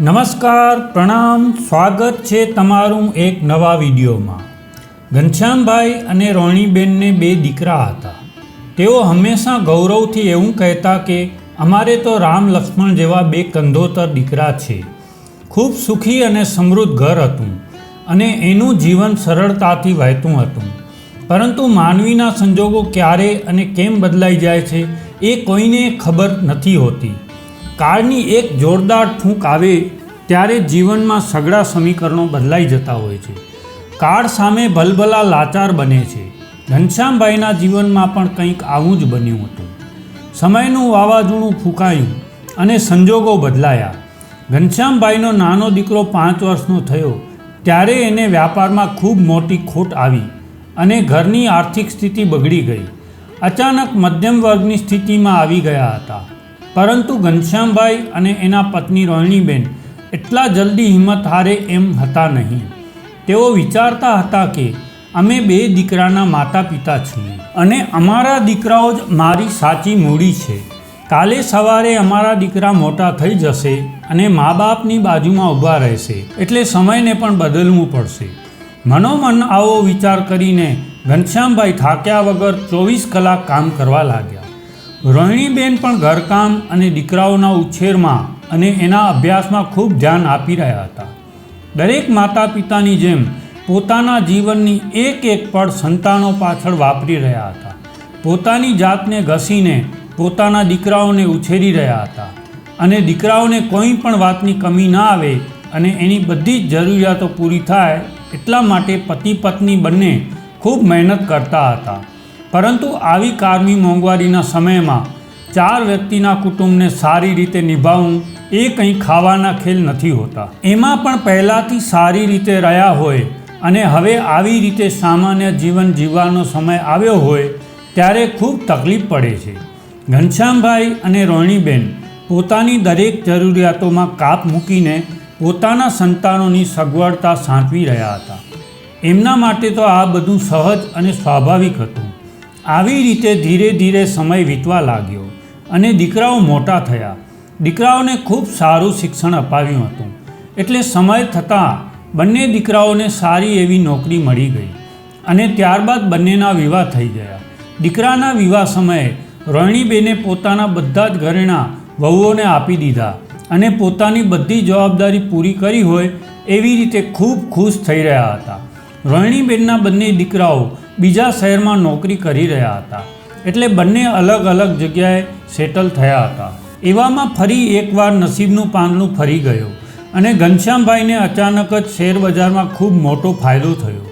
નમસ્કાર, પ્રણામ, સ્વાગત છે તમારું એક નવા વિડીયોમાં. ઘનશ્યામભાઈ અને રોણીબેનને બે દીકરા હતા. તેઓ હંમેશા ગૌરવથી એવું કહેતા કે, અમારે તો રામ લક્ષ્મણ જેવા બે કંધોતર દીકરા છે. ખૂબ સુખી અને સમૃદ્ધ ઘર હતું અને એનું જીવન સરળતાથી વહેતું હતું. પરંતુ માનવીના સંજોગો ક્યારે અને કેમ બદલાઈ જાય છે એ કોઈને ખબર નથી હોતી. કાળની એક જોરદાર ઠૂંક આવે ત્યારે જીવનમાં સઘળા સમીકરણો બદલાઈ જતા હોય છે. કાળ સામે ભલભલા લાચાર બને છે. ઘનશ્યામભાઈના જીવનમાં પણ કંઈક આવું જ બન્યું હતું. સમયનું વાવાઝોડું ફૂંકાયું અને સંજોગો બદલાયા. ઘનશ્યામભાઈનો નાનો દીકરો પાંચ વર્ષનો થયો ત્યારે એને વ્યાપારમાં ખૂબ મોટી ખોટ આવી અને ઘરની આર્થિક સ્થિતિ બગડી ગઈ. અચાનક મધ્યમ વર્ગની સ્થિતિમાં આવી ગયા હતા. પરંતુ ઘનશ્યામભાઈ અને એના પત્ની રોહિણીબેન એટલા જલ્દી હિંમત હારે એમ હતા નહીં. તેઓ વિચારતા હતા કે અમે બે દીકરાના માતા પિતા છીએ અને અમારા દીકરાઓ જ મારી સાચી મૂડી છે. કાલે સવારે અમારા દીકરા મોટા થઈ જશે અને મા બાપની બાજુમાં ઊભા રહેશે એટલે સમયને પણ બદલવું પડશે. મનોમન આવો વિચાર કરીને ઘનશ્યામભાઈ થાક્યા વગર ચોવીસ કલાક કામ કરવા લાગ્યા. રોહિણીબેન પણ ઘરકામ અને દીકરાઓના ઉછેરમાં અને એના અભ્યાસમાં ખૂબ ધ્યાન આપી રહ્યા હતા. દરેક માતા પિતાની જેમ પોતાના જીવનની એક એક પળ સંતાનો પાછળ વાપરી રહ્યા હતા. પોતાની જાતને ઘસીને પોતાના દીકરાઓને ઉછેરી રહ્યા હતા અને દીકરાઓને કોઈ પણ વાતની કમી ના આવે અને એની બધી જ જરૂરિયાતો પૂરી થાય એટલા માટે પતિ પત્ની બંને ખૂબ મહેનત કરતા હતા. પરંતુ આવી કારની મોંઘવારીના સમયમાં ચાર વ્યક્તિના કુટુંબને સારી રીતે નિભાવવું એ કંઈ ખાવાના ખેલ નથી હોતા. એમાં પણ પહેલાંથી સારી રીતે રહ્યા હોય અને હવે આવી રીતે સામાન્ય જીવન જીવવાનો સમય આવ્યો હોય ત્યારે ખૂબ તકલીફ પડે છે. ઘનશ્યામભાઈ અને રોહિણીબેન પોતાની દરેક જરૂરિયાતોમાં કાપ મૂકીને પોતાના સંતાનોની સગવડતા સાંચવી રહ્યા હતા. એમના માટે તો આ બધું સહજ અને સ્વાભાવિક હતું. આવી રીતે ધીરે ધીરે સમય વીતવા લાગ્યો અને દીકરાઓ મોટા થયા. દીકરાઓને ખૂબ સારું શિક્ષણ અપાવ્યું હતું. એટલે સમય થતાં બંને દીકરાઓને સારી એવી નોકરી મળી ગઈ અને ત્યારબાદ બંનેના વિવાહ થઈ ગયા. દીકરાના વિવાહ સમયે રોહિણીબેને પોતાના બધા જ ઘરેણાં વહુઓને આપી દીધા અને પોતાની બધી જવાબદારી પૂરી કરી હોય એવી રીતે ખૂબ ખુશ થઈ રહ્યા હતા. રોહિણીબેનના બંને દીકરાઓ બીજા શહેરમાં નોકરી કરી રહ્યા હતા. એટલે બંને અલગ અલગ જગ્યાએ સેટલ થયા હતા. એવામાં ફરી એકવાર નસીબનું પાંદડું ફરી ગયું અને ઘનશ્યામભાઈને અચાનક જ શેર બજારમાં ખૂબ મોટો ફાયદો થયો.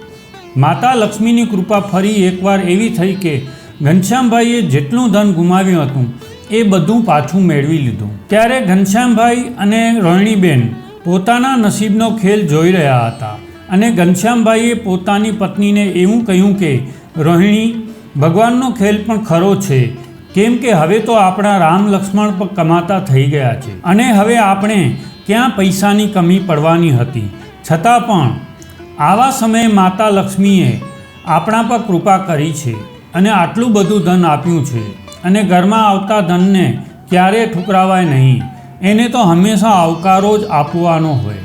માતા લક્ષ્મીની કૃપા ફરી એકવાર એવી થઈ કે ઘનશ્યામભાઈએ જેટલું ધન ગુમાવ્યું હતું, એ બધું પાછું મેળવી લીધું. ત્યારે ઘનશ્યામભાઈ અને રોહિણીબેન પોતાના નસીબનો ખેલ જોઈ રહ્યા હતા. અને ઘનશ્યામભાઈએ પોતાની પત્નીને એવું કહ્યું કે, રોહિણી, ભગવાનનો ખેલ પણ ખરો છે. કેમ કે હવે તો આપણા રામ લક્ષ્મણ પણ કમાતા થઈ ગયા છે. અને હવે આપણે ક્યાં પૈસાની કમી પડવાની હતી? છતાં પણ, આવા સમયે માતા લક્ષ્મીએ આપણા પર કૃપા કરી છે અને આટલું બધું ધન આપ્યું છે. અને ઘરમાં આવતા ધનને ક્યારેય ઠુકરાવાય નહીં. એને તો હંમેશા આવકારો જ આપવાનો હોય.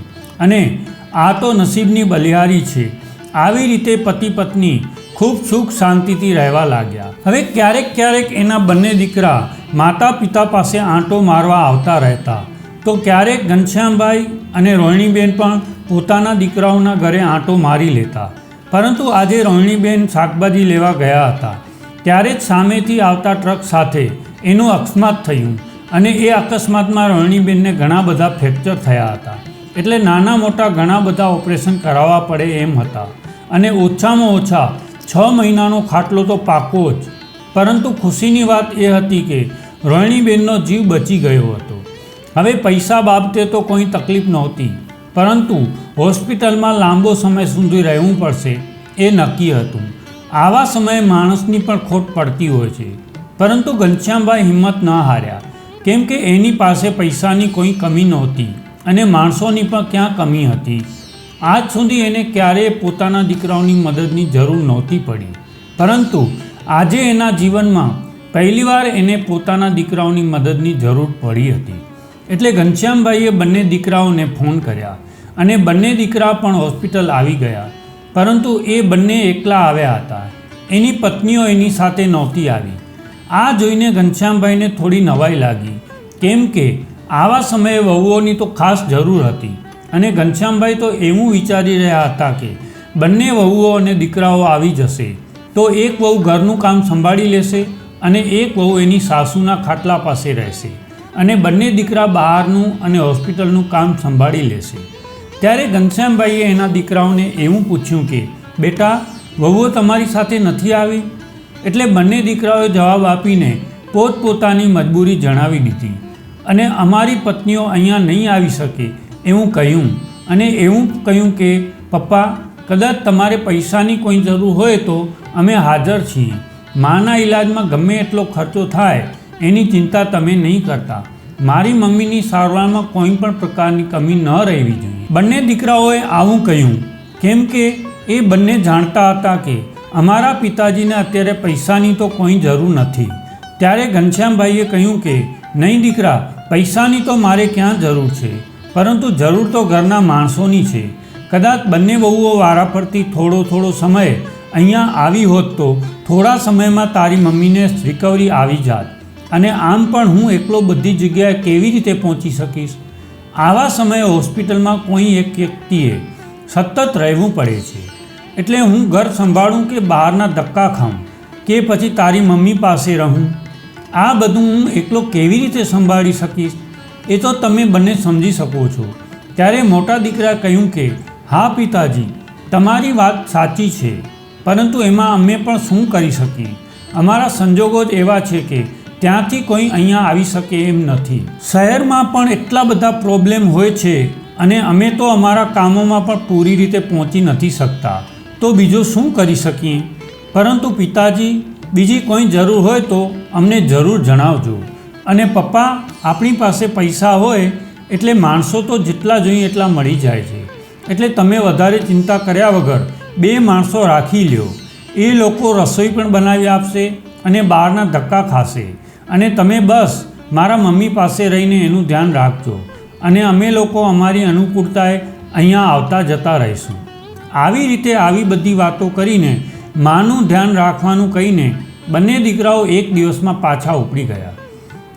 અને આ તો નસીબની બલિહારી છે. આવી રીતે પતિ પત્ની ખૂબ સુખ શાંતિથી રહેવા લાગ્યા. હવે ક્યારેક ક્યારેક એના બંને દીકરા માતા પિતા પાસે આંટો મારવા આવતા રહેતા. તો ક્યારેક ઘનશ્યામભાઈ અને રોહિણીબેન પણ પોતાના દીકરાઓના ઘરે આંટો મારી લેતા. પરંતુ આજે રોહિણીબેન શાકભાજી લેવા ગયા હતા. ત્યારે જ સામેથી આવતા ટ્રક સાથે એનું અકસ્માત થયું અને એ અકસ્માતમાં રોહિણીબેનને ઘણા બધા ફ્રેક્ચર થયા હતા. એટલે નાના મોટા ઘણા બધા ઓપરેશન કરાવવા પડે એમ હતા. અને ઓછામાં ઓછા છ મહિનાનો ખાટલો તો પાકો જ. પરંતુ ખુશીની વાત એ હતી કે રોહિણીબેનનો જીવ બચી ગયો હતો. હવે પૈસા બાબતે તો કોઈ તકલીફ નહોતી. પરંતુ હોસ્પિટલમાં લાંબો સમય સુધી રહેવું પડશે એ નક્કી હતું. આવા સમયે માણસની પણ ખોટ પડતી હોય છે. પરંતુ ઘનશ્યામભાઈ હિંમત ન હાર્યા. કેમ કે એની પાસે પૈસાની કોઈ કમી નહોતી. અને માણસોની પણ ક્યાં કમી હતી? આજ સુધી એને ક્યારેય પોતાના દીકરાઓની મદદની જરૂર નહોતી પડી. પરંતુ આજે એના જીવનમાં પહેલીવાર એને પોતાના દીકરાઓની મદદની જરૂર પડી હતી. એટલે ઘનશ્યામભાઈએ બંને દીકરાઓને ફોન કર્યા અને બંને દીકરા પણ હોસ્પિટલ આવી ગયા. પરંતુ એ બંને એકલા આવ્યા હતા. એની પત્નીઓ એની સાથે નહોતી આવી. આ જોઈને ઘનશ્યામભાઈને થોડી નવાઈ લાગી. કેમ કે આવા સમયે વહુઓની તો ખાસ જરૂર હતી. અને ઘનશ્યામભાઈ તો એવું વિચારી રહ્યા હતા કે બંને વહુઓ અને દીકરાઓ આવી જશે, તો એક વહુ ઘરનું કામ સંભાળી લેશે અને એક વહુ એની સાસુના ખાટલા પાસે રહેશે અને બંને દીકરા બહારનું અને હોસ્પિટલનું કામ સંભાળી લેશે. ત્યારે ઘનશ્યામભાઈએ એના દીકરાઓને એવું પૂછ્યું કે, બેટા, વહુઓ તમારી સાથે નથી આવી? એટલે બંને દીકરાઓએ જવાબ આપીને પોતપોતાની મજબૂરી જણાવી દીધી. અને અમારી પત્નીઓ અહીંયા નહીં આવી શકે, એવું કહ્યું. અને એવું કહ્યું કે, પપ્પા, કદાચ તમારે પૈસાની કોઈ જરૂર હોય તો અમે હાજર છીએ. માના ઈલાજમાં ગમે એટલો ખર્ચો થાય, એની ચિંતા તમે નહીં કરતા. મારી મમ્મીની સારવારમાં કોઈ પણ પ્રકારની કમી ન રહેવી જોઈએ. બંને દીકરાઓએ આવું કહ્યું. કેમ કે, એ બંને જાણતા હતા કે, અમારા પિતાજીને અત્યારે પૈસાની તો કોઈ જરૂર નથી. ત્યારે ઘનશ્યામભાઈએ કહ્યું કે, નહીં દીકરા પૈસાની તો મારે ક્યાં જરૂર છે? પરંતુ જરૂર તો ઘરના માણસોની છે. કદાચ બંને વહુઓ વારાફરતી થોડો થોડો સમય અહીંયા આવી હોત તો થોડા સમયમાં તારી મમ્મીને રિકવરી આવી જાત. અને આમ પણ હું એકલો બધી જગ્યાએ કેવી રીતે પહોંચી શકીશ? આવા સમયે હોસ્પિટલમાં કોઈ એક વ્યક્તિએ સતત રહેવું પડે છે. એટલે હું ઘર સંભાળું કે બહારના ધક્કા ખાઉં? કે પછી તારી મમ્મી પાસે રહું? આ બધું હું એકલો કેવી રીતે સંભાળી શકીશ? એ તો તમે બંને સમજી શકો છો. ત્યારે મોટા દીકરા કહ્યું કે, હા, પિતાજી, તમારી વાત સાચી છે. પરંતુ એમાં અમે પણ શું કરી શકીએ? અમારા સંજોગો જ એવા છે કે, ત્યાંથી કોઈ અહીંયા આવી શકે એમ નથી. શહેરમાં પણ એટલા બધા પ્રોબ્લેમ હોય છે અને અમે તો અમારા કામોમાં પણ પૂરી રીતે પહોંચી નથી શકતા. તો બીજું શું કરી શકીએ? પરંતુ પિતાજી બીજી કોઈ જરૂર હોય તો અમને જરૂર જણાવજો. અને પપ્પા, આપણી પાસે પૈસા હોય એટલે માણસો તો જેટલા જોઈએ એટલા મળી જાય છે. એટલે તમે વધારે ચિંતા કર્યા વગર બે માણસો રાખી લ્યો. એ લોકો રસોઈ પણ બનાવી આપશે અને બહારના ધક્કા ખાશે. અને તમે બસ મારા મમ્મી પાસે રહીને એનું ધ્યાન રાખજો. અને અમે લોકો અમારી અનુકૂળતાએ અહીંયા આવતા જતા રહીશું. આવી રીતે આવી બધી વાતો કરીને માનું ધ્યાન રાખવાનું કહીને બંને દીકરાઓ એક દિવસમાં પાછા ઉપડી ગયા.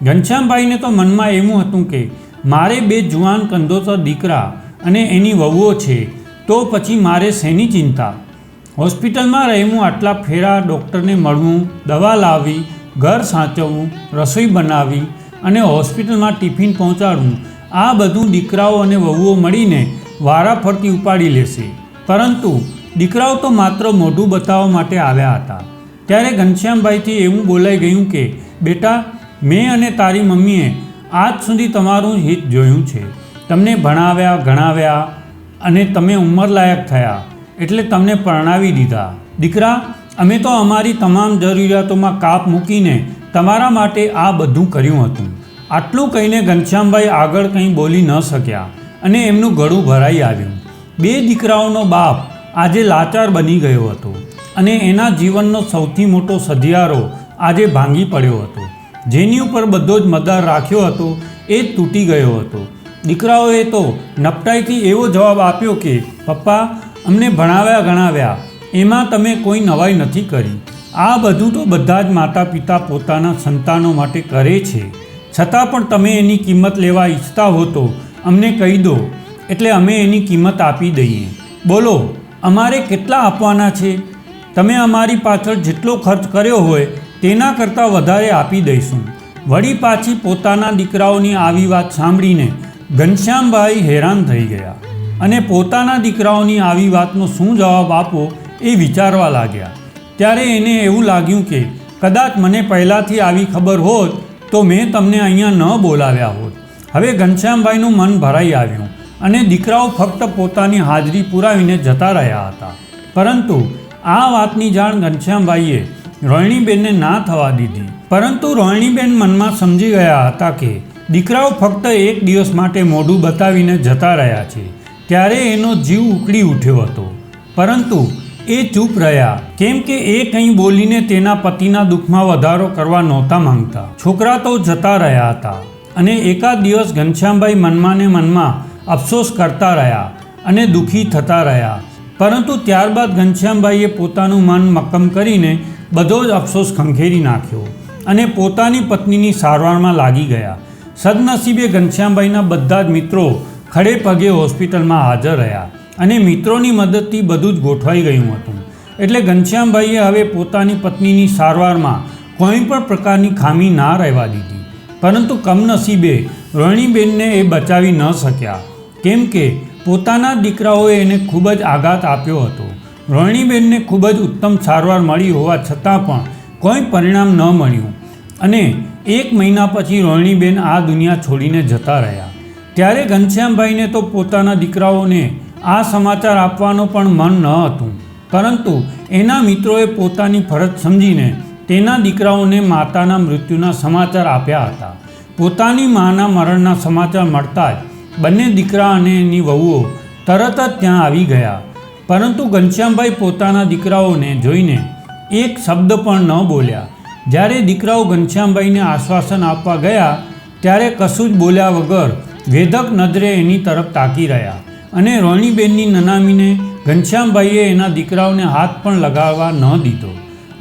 ઘનશ્યામભાઈને તો મનમાં એવું હતું કે, મારે બે જુવાન કંદોતર દીકરા અને એની વહુઓ છે, તો પછી મારે શેની ચિંતા? હોસ્પિટલમાં રહેવું, આટલા ફેરા ડૉક્ટરને મળવું, દવા લાવવી, ઘર સાચવવું, રસોઈ બનાવવી અને હોસ્પિટલમાં ટિફિન પહોંચાડવું, આ બધું દીકરાઓ અને વહુઓ મળીને વારાફરતી ઉપાડી લેશે. પરંતુ દીકરાઓ તો માત્ર મોઢું બતાવવા માટે આવ્યા હતા. ત્યારે ઘનશ્યામભાઈથી એવું બોલાઈ ગયું કે, બેટા, મેં અને તારી મમ્મીએ આજ સુધી તમારું હિત જોયું છે. તમને ભણાવ્યા, ગણાવ્યા અને તમે ઉંમરલાયક થયા, એટલે તમને પરણાવી દીધા. દીકરા, અમે તો અમારી તમામ જરૂરિયાતોમાં કાપ મૂકીને તમારા માટે આ બધું કર્યું હતું. આટલું કહીને ઘનશ્યામભાઈ આગળ કંઈ બોલી ન શક્યા અને એમનું ગળું ભરાઈ આવ્યું. બે દીકરાઓનો બાપ આજે લાચાર બની ગયો હતો. અને એના જીવનનો સૌથી મોટો સધિયારો આજે ભાંગી પડ્યો હતો. જેની ઉપર બધો જ મદાર રાખ્યો હતો, એ તૂટી ગયો હતો. દીકરાઓએ તો નપટાઈથી એવો જવાબ આપ્યો કે, પપ્પા, અમને ભણાવ્યા ગણાવ્યા, એમાં તમે કોઈ નવાઈ નથી કરી. આ બધું તો બધા જ માતા પિતા પોતાના સંતાનો માટે કરે છે. છતાં પણ તમે એની કિંમત લેવા ઈચ્છતા હો તો અમને કહી દો, એટલે અમે એની કિંમત આપી દઈએ. બોલો, અમારે કેટલા આપવાના છે? તમે અમારી પાછળ જેટલો ખર્ચ કર્યો હોય, તેના કરતાં વધારે આપી દઈશું. વળી પાછી પોતાના દીકરાઓની આવી વાત સાંભળીને ઘનશ્યામભાઈ હેરાન થઈ ગયા અને પોતાના દીકરાઓની આવી વાતનો શું જવાબ આપવો એ વિચારવા લાગ્યા. ત્યારે એને એવું લાગ્યું કે, કદાચ મને પહેલાંથી આવી ખબર હોત, તો મેં તમને અહીંયા ન બોલાવ્યા હોત. હવે ઘનશ્યામભાઈનું મન ભરાઈ આવ્યું અને દીકરાઓ ફક્ત પોતાની હાજરી પુરાવીને જતા રહ્યા હતા. પરંતુ આ વાતની જાણ ઘનશ્યામભાઈએ રોહિણીબેનને ના થવા દીધી. પરંતુ રોહિણીબેન મનમાં સમજી ગયા હતા કે દીકરાઓ ફક્ત એક દિવસ માટે મોઢું બતાવીને જતા રહ્યા છે. ત્યારે એનો જીવ ઉકળી ઉઠ્યો હતો. પરંતુ એ ચૂપ રહ્યા. કેમ કે એ કંઈ બોલીને તેના પતિના દુઃખમાં વધારો કરવા નહોતા માંગતા. છોકરા તો જતા રહ્યા હતા. અને એકાદ દિવસ ઘનશ્યામભાઈ મનમાં ને મનમાં અફસોસ કરતા રહ્યા અને દુઃખી થતા રહ્યા. પરંતુ ત્યારબાદ ઘનશ્યામભાઈએ પોતાનું મન મક્કમ કરીને બધો જ અફસોસ ખંખેરી નાખ્યો અને પોતાની પત્નીની સારવારમાં લાગી ગયા. સદનસીબે ઘનશ્યામભાઈના બધા જ મિત્રો ખડે પગે હોસ્પિટલમાં હાજર રહ્યા અને મિત્રોની મદદથી બધું જ ગોઠવાઈ ગયું હતું. એટલે ઘનશ્યામભાઈએ હવે પોતાની પત્નીની સારવારમાં કોઈ પણ પ્રકારની ખામી ના રહેવા દીધી. પરંતુ કમનસીબે રોહિણીબેનને એ બચાવી ન શક્યા. કેમ કે પોતાના દીકરાઓએ એને ખૂબ જ આઘાત આપ્યો હતો. રોહિણીબેનને ખૂબ જ ઉત્તમ સારવાર મળી હોવા છતાં પણ કોઈ પરિણામ ન મળ્યું. અને એક મહિના પછી રોહિણીબેન આ દુનિયા છોડીને જતા રહ્યા. ત્યારે ઘનશ્યામભાઈને તો પોતાના દીકરાઓને આ સમાચાર આપવાનો પણ મન ન હતું. પરંતુ એના મિત્રોએ પોતાની ફરજ સમજીને તેના દીકરાઓને માતાના મૃત્યુના સમાચાર આપ્યા હતા. પોતાની માના મરણના સમાચાર મળતા જ બંને દીકરા અને એની વહુઓ તરત જ ત્યાં આવી ગયા. પરંતુ ઘનશ્યામભાઈ પોતાના દીકરાઓને જોઈને એક શબ્દ પણ ન બોલ્યા. જ્યારે દીકરાઓ ઘનશ્યામભાઈને આશ્વાસન આપવા ગયા, ત્યારે કશું જ બોલ્યા વગર વેધક નજરે એની તરફ તાકી રહ્યા અને રોણીબેનની નનામીને ઘનશ્યામભાઈએ એના દીકરાઓને હાથ પણ લગાવવા ન દીધો.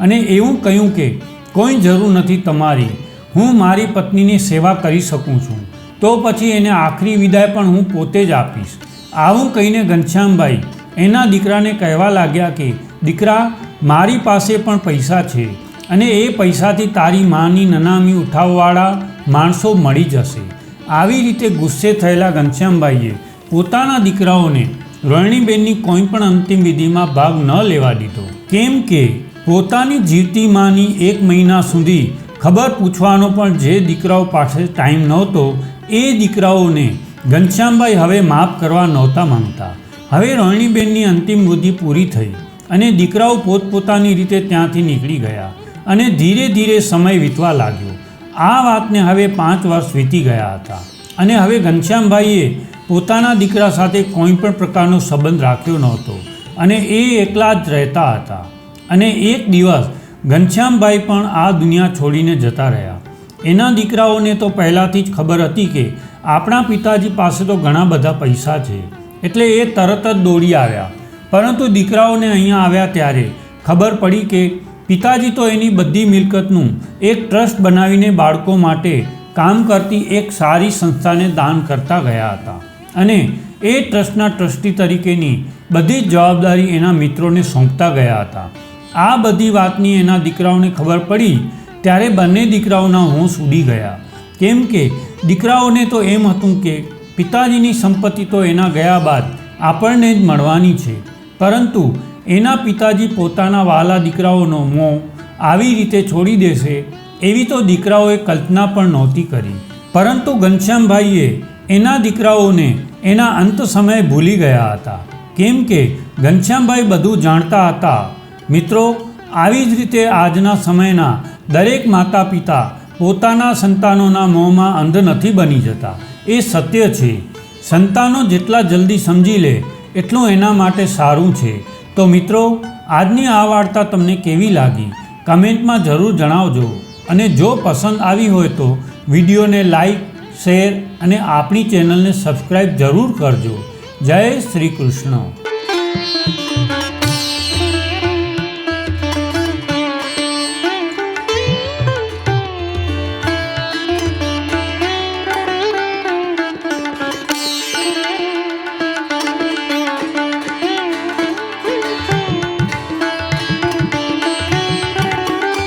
અને એવું કહ્યું કે, કોઈ જરૂર નથી તમારી. હું મારી પત્નીની સેવા કરી શકું છું. તો પછી એને આખરી વિદાય પણ હું પોતે જ આપીશ. આવું કહીને ઘનશ્યામભાઈ એના દીકરાને કહેવા લાગ્યા કે, દીકરા, મારી પાસે પણ પૈસા છે અને એ પૈસાથી તારી માની નનામી ઉઠાવવાળા માણસો મળી જશે. આવી રીતે ગુસ્સે થયેલા ઘનશ્યામભાઈએ પોતાના દીકરાઓને રોહિણીબેનની કોઈ પણ અંતિમ વિધિમાં ભાગ ન લેવા દીધો. કેમ કે પોતાની જીવતી માની એક મહિના સુધી ખબર પૂછવાનો પણ જે દીકરાઓ પાસે ટાઈમ નહોતો એ દીકરાઓને, ઘનશ્યામભાઈ, હવે માફ કરવા નહોતા માંગતા. હવે રોહિણીબેનની અંતિમ બુદ્ધિ પૂરી થઈ અને દીકરાઓ પોતપોતાની રીતે ત્યાંથી નીકળી ગયા અને ધીરે ધીરે સમય વીતવા લાગ્યો. આ વાતને હવે પાંચ વર્ષ વીતી ગયા હતા અને હવે ઘનશ્યામભાઈએ પોતાના દીકરા સાથે કોઈ પણ પ્રકારનો સંબંધ રાખ્યો નહોતો અને એ એકલા જ રહેતા હતા. અને એક દિવસ, ઘનશ્યામભાઈ પણ આ દુનિયા છોડીને જતા રહ્યા. એના દીકરાઓને તો પહેલાંથી જ ખબર હતી કે આપણા પિતાજી પાસે તો ઘણા બધા પૈસા છે. એટલે એ તરત જ દોડી આવ્યા. પરંતુ દીકરાઓને અહીંયા આવ્યા ત્યારે ખબર પડી કે પિતાજી તો એની બધી મિલકતનું એક ટ્રસ્ટ બનાવીને બાળકો માટે કામ કરતી એક સારી સંસ્થાને દાન કરતા ગયા હતા. અને એ ટ્રસ્ટના ટ્રસ્ટી તરીકેની બધી જ જવાબદારી એના મિત્રોને સોંપતા ગયા હતા. આ બધી વાતની એના દીકરાઓને ખબર પડી ત્યારે બંને દીકરાઓના હોંશ ઉડી ગયા. કેમ કે દીકરાઓને તો એમ હતું કે પિતાજીની સંપત્તિ તો એના ગયા બાદ આપણને જ મળવાની છે. પરંતુ એના પિતાજી પોતાના વાલા દીકરાઓનો મોં આવી રીતે છોડી દેશે એવી તો દીકરાઓએ કલ્પના પણ નહોતી કરી. પરંતુ ઘનશ્યામભાઈએ એના દીકરાઓને એના અંત સમયે ભૂલી ગયા હતા. કેમ કે ઘનશ્યામભાઈ બધું જાણતા હતા, મિત્રો, આવી જ રીતે આજના સમયના દરેક માતા પિતા પોતાના સંતાનોના મોંમાં અંધ નથી બની જતા. એ સત્ય છે. સંતાનો જેટલા જલ્દી સમજી લે, એટલું એના માટે સારું છે. તો મિત્રો, આજની આ વાર્તા તમને કેવી લાગી? કમેન્ટમાં જરૂર જણાવજો. અને જો પસંદ આવી હોય તો વિડીયોને લાઈક, શેર અને આપણી ચેનલને સબસ્ક્રાઈબ જરૂર કરજો. જય શ્રી કૃષ્ણ.